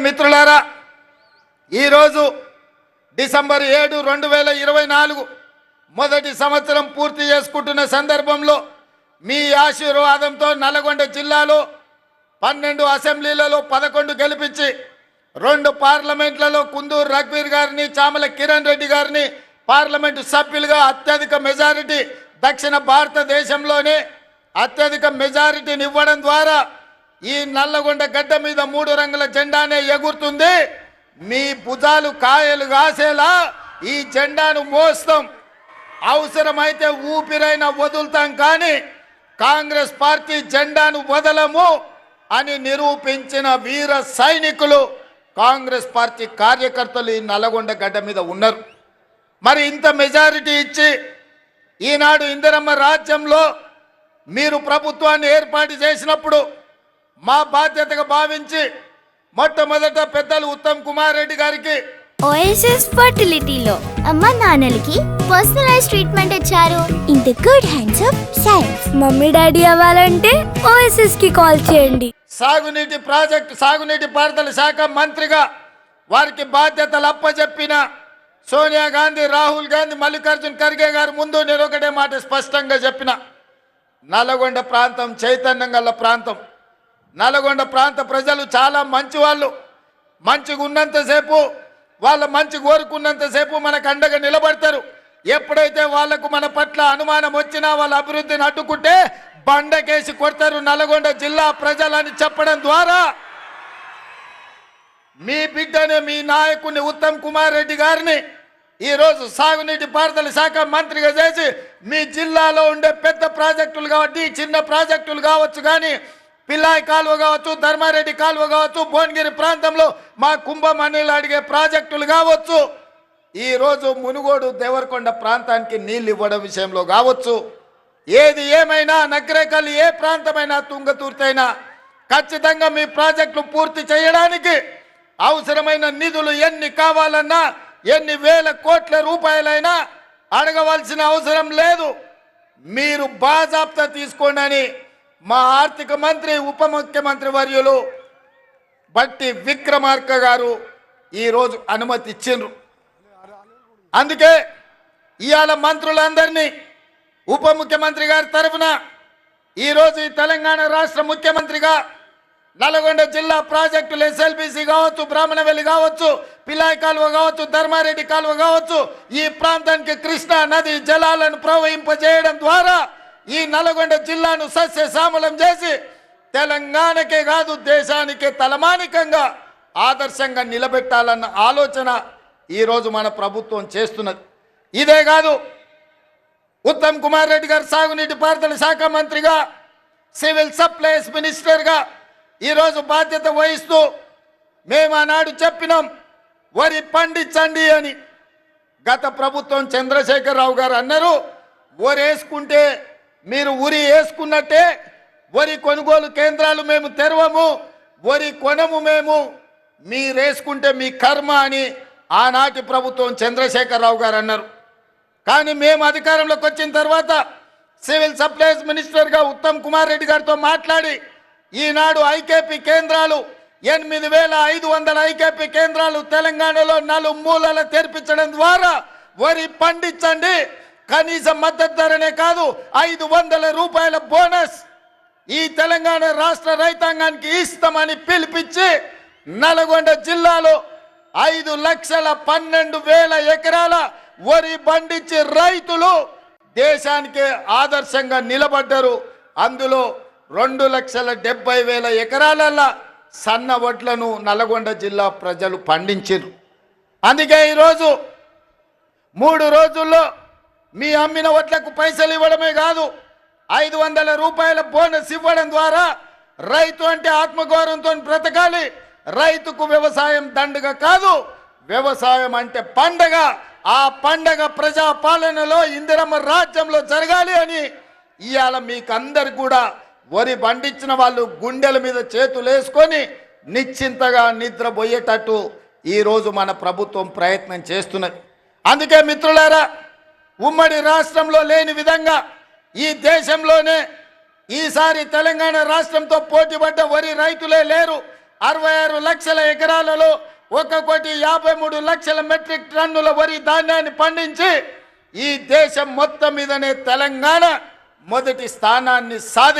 మిత్రులారా ఈరోజు డిసెంబర్ ఏడు రెండు వేల ఇరవై నాలుగు మొదటి సంవత్సరం పూర్తి చేసుకుంటున్న సందర్భంలో మీ ఆశీర్వాదంతో నల్గొండ జిల్లాలో పన్నెండు అసెంబ్లీలలో పదకొండు గెలిపించి రెండు పార్లమెంట్లలో కుందూరు రఘువీర్ గారిని చామల కిరణ్ రెడ్డి గారిని పార్లమెంటు సభ్యులుగా అత్యధిక మెజారిటీ దక్షిణ భారతదేశంలోనే అత్యధిక మెజారిటీని ఇవ్వడం ద్వారా ఈ నల్లగొండ గడ్డ మీద మూడు రంగుల జెండానే ఎగురుతుంది. మీ భుజాలు కాయలు కాసేలా ఈ జెండాను మోస్తాం. అవసరమైతే ఊపిరైన వదులుతాం కానీ కాంగ్రెస్ పార్టీ జెండాను వదలము అని నిరూపించిన వీర సైనికులు కాంగ్రెస్ పార్టీ కార్యకర్తలు ఈ నల్లగొండ గడ్డ మీద ఉన్నారు. మరి ఇంత మెజారిటీ ఇచ్చి ఈనాడు ఇందిరమ్మ రాజ్యంలో మీరు ప్రభుత్వాన్ని ఏర్పాటు చేసినప్పుడు మా బాధ్యతగా భావించి మొట్టమొదట పెద్దలు ఉత్తమ్ కుమార్ రెడ్డి గారికి ఓఎస్ఎస్ ఫర్టిలిటీలో అమ్మ నాన్నలకి పర్సనలైజ్ ట్రీట్మెంట్ ఇచ్చారు. In the good hands of science mummy daddy అవ్వాలంటే ఓఎస్ఎస్కి కాల్ చేయండి. సాగునీటి ప్రాజెక్టు సాగునీటి పారుదల శాఖ మంత్రిగా వారికి బాధ్యతలు అప్పచెప్పిన సోనియా గాంధీ రాహుల్ గాంధీ మల్లికార్జున్ ఖర్గే గారు ముందు నేను ఒకటే మాట స్పష్టంగా చెప్పిన. నల్గొండ ప్రాంతం చైతన్యం గల ప్రాంతం. నల్గొండ ప్రాంత ప్రజలు చాలా మంచి వాళ్ళు మంచిగా ఉన్నంతసేపు వాళ్ళ మంచి కోరుకున్నంతసేపు మనకు అండగా నిలబడతారు. ఎప్పుడైతే వాళ్ళకు మన పట్ల అనుమానం వచ్చినా వాళ్ళ అభివృద్ధిని అడ్డుకుంటే బండకేసి కొడతారు నల్గొండ జిల్లా ప్రజలని చెప్పడం ద్వారా. మీ బిడ్డని మీ నాయకుని ఉత్తమ్ కుమార్ రెడ్డి గారిని ఈరోజు సాగునీటి పారుదల శాఖ మంత్రిగా చేసి మీ జిల్లాలో ఉండే పెద్ద ప్రాజెక్టులు కాబట్టి చిన్న ప్రాజెక్టులు కావచ్చు కానీ పిల్లాయి కాలువ కావచ్చు ధర్మారెడ్డి కాలువ కావచ్చు భువనగిరి ప్రాంతంలో మా కుంభమణిలు అడిగే ప్రాజెక్టులు కావచ్చు. ఈరోజు మునుగోడు దేవరకొండ ప్రాంతానికి నీళ్ళు ఇవ్వడం విషయంలో కావచ్చు. ఏది ఏమైనా నగరేకల్ ఏ ప్రాంతమైనా తుంగతూర్తైనా ఖచ్చితంగా మీ ప్రాజెక్టులు పూర్తి చేయడానికి అవసరమైన నిధులు ఎన్ని కావాలన్నా ఎన్ని వేల కోట్ల రూపాయలైనా అడగవలసిన అవసరం లేదు. మీరు బాజాప్తా తీసుకోండి మా ఆర్థిక మంత్రి ఉప ముఖ్యమంత్రి వర్యులు బట్టి విక్రమార్క గారు ఈరోజు అనుమతి ఇచ్చిండ్రు. అందుకే ఇవాళ మంత్రులందరినీ ఉప ముఖ్యమంత్రి గారి తరఫున ఈరోజు ఈ తెలంగాణ రాష్ట్ర ముఖ్యమంత్రిగా నల్గొండ జిల్లా ప్రాజెక్టులు ఎస్ఎల్బిసి కావచ్చు బ్రాహ్మణవెల్లి కావచ్చు పిల్లాయి కాలువ కావచ్చు ధర్మారెడ్డి కాలువ కావచ్చు ఈ ప్రాంతానికి కృష్ణా నది జలాలను ప్రవహింపజేయడం ద్వారా ఈ నల్గొండ జిల్లాను సస్య చేసి తెలంగాణకే కాదు దేశానికే తలమానికంగా ఆదర్శంగా నిలబెట్టాలన్న ఆలోచన ఈరోజు మన ప్రభుత్వం చేస్తున్నది. ఇదే కాదు ఉత్తమ్ కుమార్ రెడ్డి గారు సాగునీటి పారుదల శాఖ మంత్రిగా సివిల్ సప్లైస్ మినిస్టర్గా ఈరోజు బాధ్యత వహిస్తూ మేము ఆనాడు చెప్పినాం వరి పండించండి అని గత ప్రభుత్వం చంద్రశేఖరరావు గారు అన్నారు. వరేసుకుంటే మీరు ఉరి వేసుకున్నట్టే వరి కొనుగోలు కేంద్రాలు మేము తెరవము వరి కొనము మేము. మీరు వేసుకుంటే మీ కర్మ అని ఆనాటి ప్రభుత్వం చంద్రశేఖరరావు గారు అన్నారు. కానీ మేము అధికారంలోకి వచ్చిన తర్వాత సివిల్ సప్లైస్ మినిస్టర్గా ఉత్తమ్ కుమార్ రెడ్డి గారితో మాట్లాడి ఈనాడు ఐకేపీ కేంద్రాలు ఎనిమిది వేల ఐదు వందల ఐకేపీ కేంద్రాలు తెలంగాణలో నలు మూలల తెరిపించడం ద్వారా వరి పండించండి. కనీస మద్దతు ధరనే కాదు ఐదు వందల రూపాయల బోనస్ ఈ తెలంగాణ రాష్ట్ర రైతాంగానికి ఇస్తామని పిలిపించి నల్గొండ జిల్లాలో ఐదు లక్షల పన్నెండు వేల ఎకరాల వరి పండించే రైతులు దేశానికి ఆదర్శంగా నిలబడ్డారు. అందులో రెండు లక్షల డెబ్బై వేల ఎకరాలల్లా సన్న వడ్లను నల్గొండ జిల్లా ప్రజలు పండించారు అందుకే ఈరోజు మూడు రోజుల్లో మీ అమ్మిన వడ్లకు పైసలు ఇవ్వడమే కాదు ఐదు వందల రూపాయల బోనస్ ఇవ్వడం ద్వారా రైతు అంటే ఆత్మగౌరవంతో బ్రతకాలి. రైతుకు వ్యవసాయం దండగ కాదు వ్యవసాయం అంటే పండగ. ఆ పండగ ప్రజా పాలనలో ఇందిరమ్మ రాజ్యంలో జరగాలి అని ఇవాళ మీకందరు కూడా వరి పండించిన వాళ్ళు గుండెల మీద చేతులు వేసుకొని నిశ్చింతగా నిద్రపోయేటట్టు ఈరోజు మన ప్రభుత్వం ప్రయత్నం చేస్తున్నది. అందుకే మిత్రులారా ఉమ్మడి రాష్ట్రంలో లేని విధంగా ఈ దేశంలోనే ఈసారి తెలంగాణ రాష్ట్రంతో పోటీపడ్డ వరి రైతులే లేరు. అరవై ఆరు లక్షల ఎకరాలలో ఒక కోటి యాభై మూడు లక్షల మెట్రిక్ టన్నుల వరి ధాన్యాన్ని పండించి ఈ దేశం మొత్తం మీదనే తెలంగాణ మొదటి స్థానాన్ని సాధి